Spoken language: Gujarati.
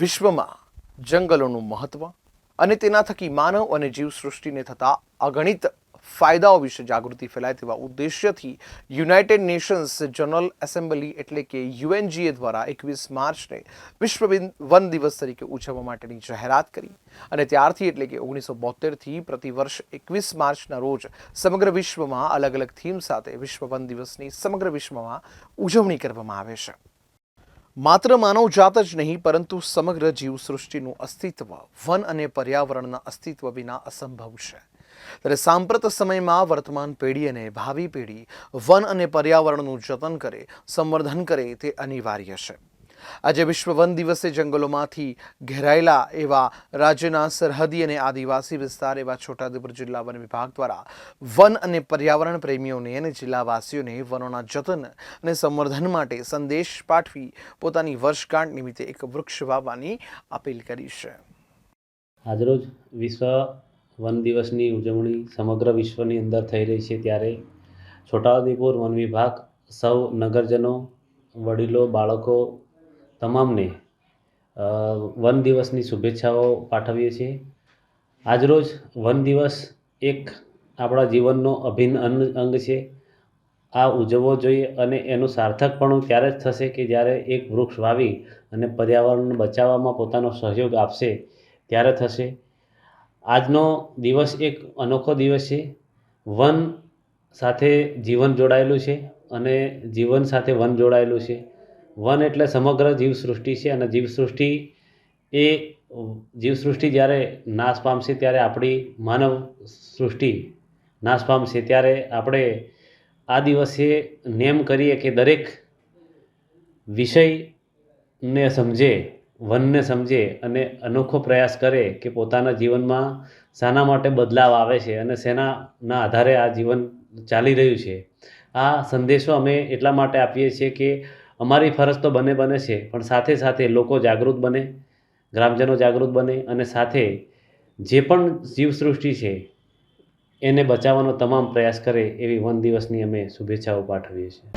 વિશ્વમાં જંગલોનું મહત્વ અને તેના થકી માનવ અને જીવસૃષ્ટિને થતા અગણિત ફાયદાઓ વિશે જાગૃતિ ફેલાય તેવા ઉદ્દેશ્યથી યુનાઇટેડ નેશન્સ જનરલ એસેમ્બલી એટલે કે યુએનજીએ દ્વારા એકવીસ માર્ચને વિશ્વ વન દિવસ તરીકે ઉજવવા માટેની જાહેરાત કરી અને ત્યારથી એટલે કે ઓગણીસો બોતેરથી પ્રતિવર્ષ એકવીસ માર્ચના રોજ સમગ્ર વિશ્વમાં અલગ અલગ થીમ સાથે વિશ્વ વન દિવસની સમગ્ર વિશ્વમાં ઉજવણી કરવામાં આવે છે. માત્ર માનવજાત જ નહીં, પરંતુ સમગ્ર જીવસૃષ્ટિનું અસ્તિત્વ, વન અને પર્યાવરણના અસ્તિત્વ વિના અસંભવ છે. ત્યારે સાંપ્રત સમયમાં વર્તમાન પેઢી અને ભાવિ પેઢી વન અને પર્યાવરણનું જતન કરે, સંવર્ધન કરે તે અનિવાર્ય છે. આજે વિશ્વ વન દિવસે જંગલોમાંથી ઘેરાયેલા એવા રાજ્યના સરહદી અને આદિવાસી વિસ્તાર એવા છોટાઉદેપુર જિલ્લા વન વિભાગ દ્વારા વન અને પર્યાવરણ પ્રેમીઓને અને જિલ્લાવાસીઓને વનોના જતન અને સંવર્ધન માટે સંદેશ પાઠવી પોતાની વર્ષગાંઠ નિમિત્તે એક વૃક્ષ વાવવાની અપીલ કરી છે. આજરોજ વિશ્વ વન દિવસની ઉજવણી સમગ્ર વિશ્વની અંદર થઈ રહી છે ત્યારે છોટાઉદેપુર વન વિભાગ સૌ નગરજનો, વડીલો, બાળકો તમામને વન દિવસની શુભેચ્છાઓ પાઠવીએ છીએ. આજરોજ વન દિવસ એક આપણા જીવનનો અભિન્ન અંગ છે. આ ઉજવવો જોઈએ અને એનું સાર્થકપણું ત્યારે જ થશે કે જ્યારે એક વૃક્ષ વાવી અને પર્યાવરણને બચાવવામાં પોતાનો સહયોગ આપશે ત્યારે થશે. આજનો દિવસ એક અનોખો દિવસ છે. વન સાથે જીવન જોડાયેલું છે અને જીવન સાથે વન જોડાયેલું છે. વન એટલે સમગ્ર જીવસૃષ્ટિ છે અને જીવસૃષ્ટિ એ જીવસૃષ્ટિ જ્યારે નાશ પામશે ત્યારે આપણી માનવ સૃષ્ટિ નાશ પામશે ત્યારે આપણે આ દિવસે નેમ કરીએ કે દરેક વિષયને સમજે, વનને સમજે અને અનોખો પ્રયાસ કરે કે પોતાના જીવનમાં શાના માટે બદલાવ આવે છે અને શેનાના આધારે આ જીવન ચાલી રહ્યું છે. આ સંદેશો અમે એટલા માટે આપીએ છીએ કે અમારી ફરજ તો બને બને છે, પણ સાથે સાથે લોકો જાગૃત બને, ગ્રામજનો જાગૃત બને અને સાથે જે પણ જીવસૃષ્ટિ છે, એને બચાવવાનો તમામ પ્રયાસ કરે એવી વન દિવસની અમે શુભેચ્છાઓ પાઠવીએ છીએ.